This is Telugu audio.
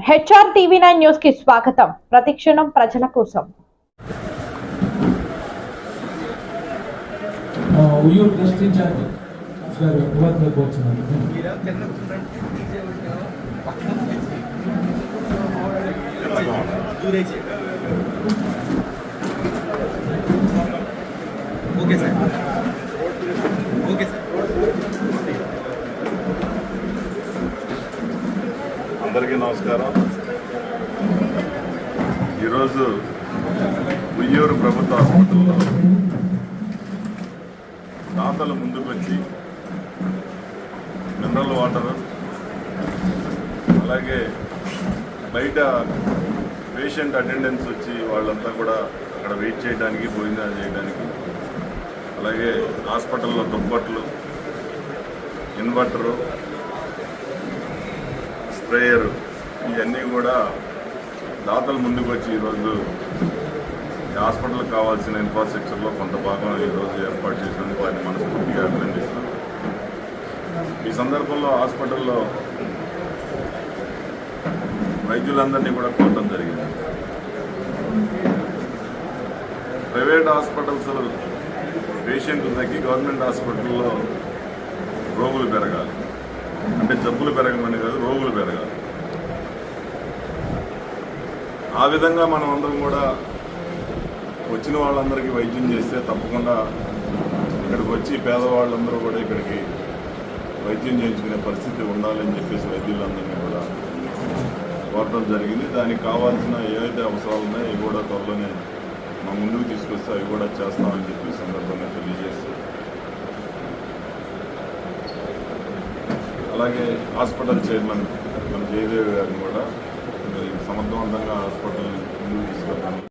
హెచ్ఆర్ టీవీ నైన్ న్యూస్ కి స్వాగతం ప్రతిక్షణం ప్రజల కోసం ఆ, ఉయ్యూరు ట్రస్ట్ ఇన్ఛార్జ్ గారు యువతలో కూర్చున్నారు ఓకే సార్ అందరికీ నమస్కారం. ఈరోజు ఉయ్యూరు ప్రభుత్వ హాస్పిటల్లో దాతలు ముందుకొచ్చి మినరల్ వాటర్ అలాగే బయట పేషెంట్ అటెండెన్స్ వచ్చి వాళ్ళంతా కూడా అక్కడ వెయిట్ చేయడానికి భోజనాలు చేయడానికి అలాగే హాస్పిటల్లో దుప్పట్లు ఇన్వర్టరు ప్రేయర్ ఇవన్నీ కూడా దాతలు ముందుకు వచ్చి ఈరోజు ఈ హాస్పిటల్కి కావాల్సిన ఇన్ఫ్రాస్ట్రక్చర్లో కొంత భాగం ఈరోజు ఏర్పాటు చేసినందుకు వారిని మనస్ఫూర్తిగా అభినందిస్తున్నాం. ఈ సందర్భంలో హాస్పిటల్లో వైద్యులందరినీ కూడా కోరటం జరిగింది. ప్రైవేట్ హాస్పిటల్స్ పేషెంట్లు తగ్గి గవర్నమెంట్ హాస్పిటల్లో రోగులు పెరగాలి. అంటే జబ్బులు పెరగమని కాదు రోగులు పెరగాలి ఆ విధంగా మనం అందరం కూడా వచ్చిన వాళ్ళందరికీ వైద్యం చేస్తే తప్పకుండా ఇక్కడికి వచ్చి పేదవాళ్ళందరూ కూడా ఇక్కడికి వైద్యం చేయించుకునే పరిస్థితి ఉండాలని చెప్పేసి వైద్యులందరినీ కూడా కోరడం జరిగింది. దానికి కావాల్సిన ఏవైతే అవసరాలు ఉన్నాయో అవి కూడా త్వరలోనే మా ముందుకు తీసుకొస్తే అవి కూడా చేస్తామని చెప్పి సందర్భంగా తెలియజేస్తూ అలాగే హాస్పిటల్ చైర్మన్ మన జయదేవి గారిని కూడా సమర్థవంతంగా హాస్పిటల్ తీసుకెళ్తాను.